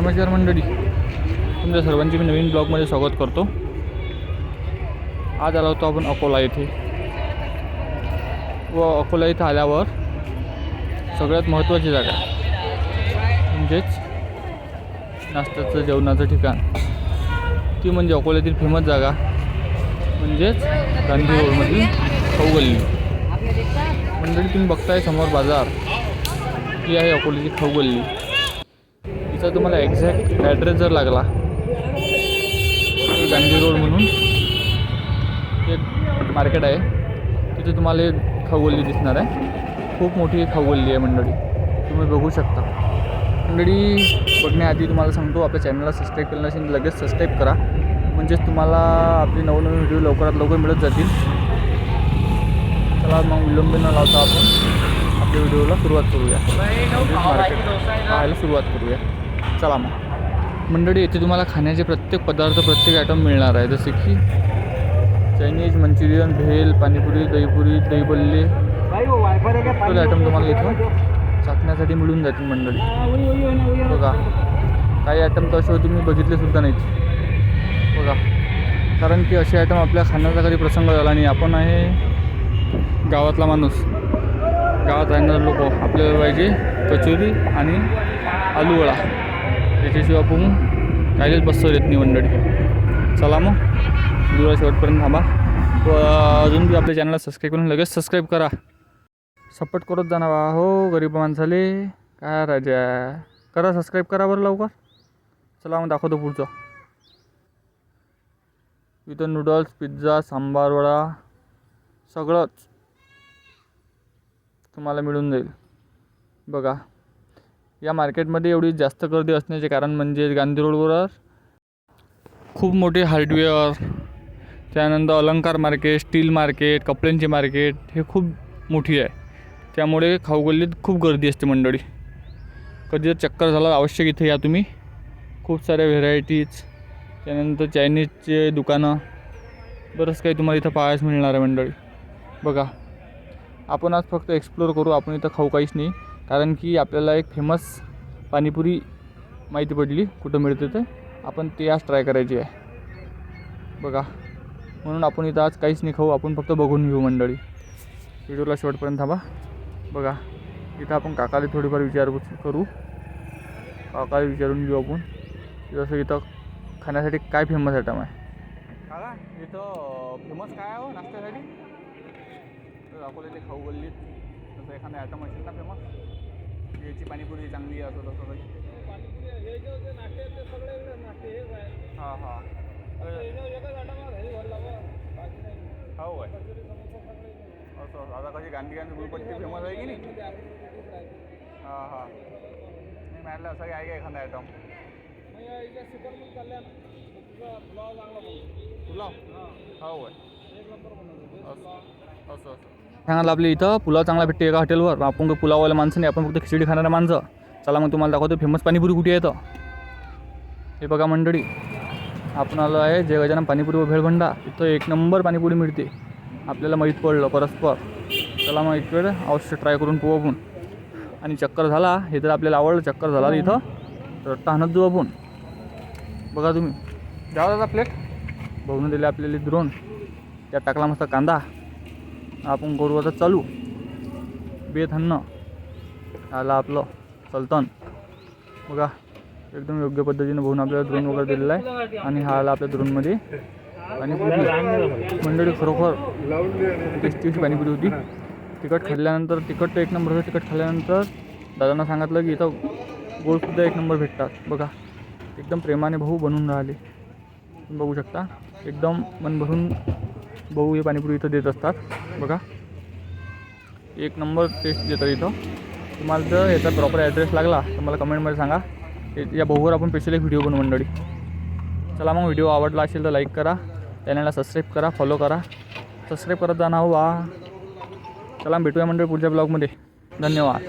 नमस्कार मंडळी तुमच्या सर्वांचे मी नवीन ब्लॉगमध्ये स्वागत करतो. आज आला होतो आपण अकोला येथे. व अकोला इथं आल्यावर सगळ्यात महत्त्वाची जागा म्हणजेच नाश्त्याचं जेवणाचं ठिकाण. ती म्हणजे अकोल्यातील फेमस जागा म्हणजेच गांधी रोडमधील गल्ली मंडळी तुम्ही बघताय समोर बाजार. ही आहे अकोल्याची खाऊ गल्ली तिचा तुम्हाला एक्झॅक्ट ॲड्रेस जर लागला गांधी रोड म्हणून एक मार्केट आहे. तिथे तुम्हाला एक खाऊ गल्ली दिसणार आहे. खूप मोठी खाऊ गल्ली आहे मंडळी. तुम्ही बघू शकता. मंडळी बघण्याआधी तुम्हाला सांगतो आपल्या चॅनलला सबस्क्राईब केलं नसेल लगेच सबस्क्राईब करा. म्हणजेच तुम्हाला आपले नवनवीन व्हिडिओ लवकरात लवकर मिळत जातील. चला मग विलंब न लावता आपण. आपल्या व्हिडिओला सुरुवात करूया. पाहायला सुरुवात करूया. चला मग. मंडळी येथे तुम्हाला खाण्याचे प्रत्येक पदार्थ प्रत्येक आयटम मिळणार आहे. जसे की चायनीज मंचुरियन भेल पाणीपुरी दहीपुरी दहीबल्ले. सगळे आयटम तुम्हाला इथं चाकण्यासाठी मिळून जातील मंडळी. बघा. काही आयटम तर असे होते मी बघितले सुद्धा नाहीत. बघा. कारण की असे आयटम आपल्या खाण्याचा कधी प्रसंग झाला नाही. आपण आहे गावातला माणूस. गावात राहणारे लोक. आपल्याला पाहिजे कचोरी आणि आलूवडा. वडा याच्याशिवाय आपण काहीच बसतो येत नाही मंडळी. चला मग. दुरा शेवटपर्यंत थांबा. व अजून बी आपल्या चॅनलला सबस्क्राईब करून लगेच सबस्क्राईब करा. सपोर्ट करत जाणार बा. हो गरीब माणसाले. काय राजा. करा सबस्क्राईब करा बरं लवकर. चला मग दाखवतो पुढचं. इथं नूडल्स पिझ्झा सांबार वडा सगळंच तुम्हाला मिळून जाईल. बघा. या मार्केटमध्ये एवढी जास्त गर्दी असण्याचे कारण म्हणजे गांधी रोडवर खूप मोठे हार्डवेअर त्यानंतर अलंकार मार्केट स्टील मार्केट कपड्यांचे मार्केट हे खूप मोठी आहे. त्यामुळे खाऊगल्लीत खूप गर्दी असते मंडळी. कधी जर चक्कर झाला आवश्यक इथे या तुम्ही. खूप साऱ्या व्हेरायटीज त्यानंतर चायनीजचे दुकानं. बरंच काही तुम्हाला इथं पाहायच मिळणार आहे मंडळी. बघा आपण आज फक्त एक्सप्लोर करू आपण इथं खाऊ काहीच नाही. कारण की आपल्याला एक फेमस पाणीपुरी माहिती पडली कुठं मिळते ते. आपण ते आज ट्राय करायची आहे. बघा. म्हणून आपण इथं आज काहीच नाही खाऊ आपण फक्त बघून घेऊ मंडळी. व्हिडिओला शेवटपर्यंत थांबा. बघा. इथं आपण काकाला थोडीफार विचारपूस करू. काकाला विचारून घेऊ आपण. जसं इथं खाण्यासाठी काय फेमस आयटम आहे? काका इथं फेमस काय आहे हो नाश्त्यासाठी? दाखवले ते खाऊ गल्लीत. तसं एखादा आयटम असेल ना फेमस याची पाणीपुरी चांगली आहे असं तसं हां हां. हो आहे असं आता कशी गांधी गांधी गुळपट्टी फेमस आहे की नाही? हां हां. नाही म्हटलं असं काही आहे का एखादा आयटम पुलाव हो आहे असं असं. असं सांगितलं आपल्या इथं. पुलाव चांगला भेटते एका हॉटेलवर आपण पुलाववाल्या माणसं नाही आपण फक्त खिचडी खाणाऱ्या माणसं. चला मग तुम्हाला दाखवतो फेमस पाणीपुरी कुठे येतं हे बघा मंडळी आपण आलो आहे जय गजानन पाणीपुरी व भेळभंडा इथं एक नंबर पाणीपुरी मिळते. आपल्याला माहीत पडलं परस्पर. चला मग एक वेळ अवश्य ट्राय करून पोहू आपण. आणि चक्कर झाला हे तर आपल्याला आवडलं चक्कर झाला इथं. तर टाहणत जाऊ आपण. बघा तुम्ही. द्यावा दादा प्लेट बघून दिले आपल्याला द्रोण त्यात टाकला मस्त कांदा. आपण करू आता चालू. बेथन्न आला आपलं सलतन. बघा एकदम योग्य पद्धतीने बघून आपल्याला द्रोण वगैरे दिलेला आहे. आणि हा आला आपल्या द्रोणमध्ये पाणीपुरी मंडळी खरोखर टेस्टी अशी पाणीपुरी होती. तिखट खाल्ल्यानंतर तिखट तर एक नंबर होतं. तिखट खाल्ल्यानंतर दादांना सांगितलं की इथं गोडसुद्धा एक नंबर भेटतात. बघा एकदम प्रेमाने भाऊ बनून राहिले. तुम्ही बघू शकता. एकदम मन भरून भाऊ हे पाणीपुरी इथं देत असतात. बघा. एक नंबर टेस्ट देतात इथं. तुम्हाला जर याचा प्रॉपर ॲड्रेस लागला तर मला कमेंटमध्ये सांगा. या भाऊवर आपण स्पेशल एक व्हिडिओ बनवू मंडळी. चला मग व्हिडिओ आवडला असेल तर लाईक करा. चॅनलला सबस्क्राईब करा फॉलो करा. सबस्क्राईब करत जाणार हो वा चला भेटूया मंडळी पुढच्या ब्लॉगमध्ये धन्यवाद.